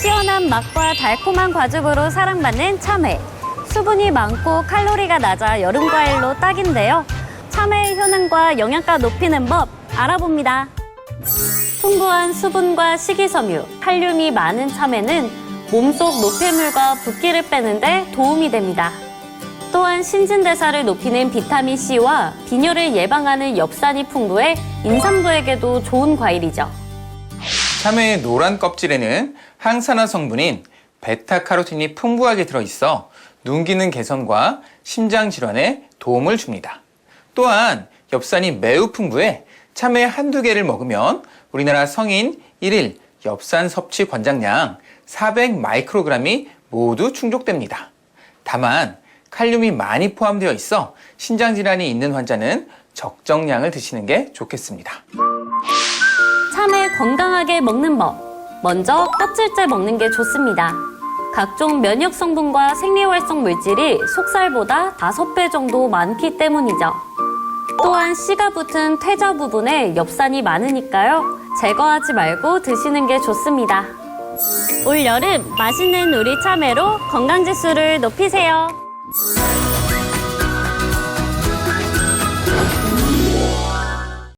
씹히는 맛과 달콤한 과즙으로 사랑받는 참외. 수분이 많고 칼로리가 낮아 여름 과일로 딱인데요. 참외의 효능과 영양가 높이는 법 알아봅니다. 풍부한 수분과 식이섬유, 칼륨이 많은 참외는 몸속 노폐물과 붓기를 빼는데 도움이 됩니다. 또한 신진대사를 높이는 비타민 C와 빈혈을 예방하는 엽산이 풍부해 임산부에게도 좋은 과일이죠. 참외의 노란 껍질에는 항산화 성분인 베타카로틴이 풍부하게 들어있어 눈 기능 개선과 심장 질환에 도움을 줍니다. 또한 엽산이 매우 풍부해 참외 한두 개를 먹으면 우리나라 성인 1일 엽산 섭취 권장량 400 마이크로그램이 모두 충족됩니다. 다만 칼륨이 많이 포함되어 있어 신장 질환이 있는 환자는 적정량을 드시는 게 좋겠습니다. 참외 건강하게 먹는 법. 먼저 껍질째 먹는 게 좋습니다. 각종 면역 성분과 생리활성 물질이 속살보다 5배 정도 많기 때문이죠. 또한 씨가 붙은 퇴자 부분에 엽산이 많으니까요. 제거하지 말고 드시는 게 좋습니다. 올 여름 맛있는 우리 참외로 건강 지수를 높이세요.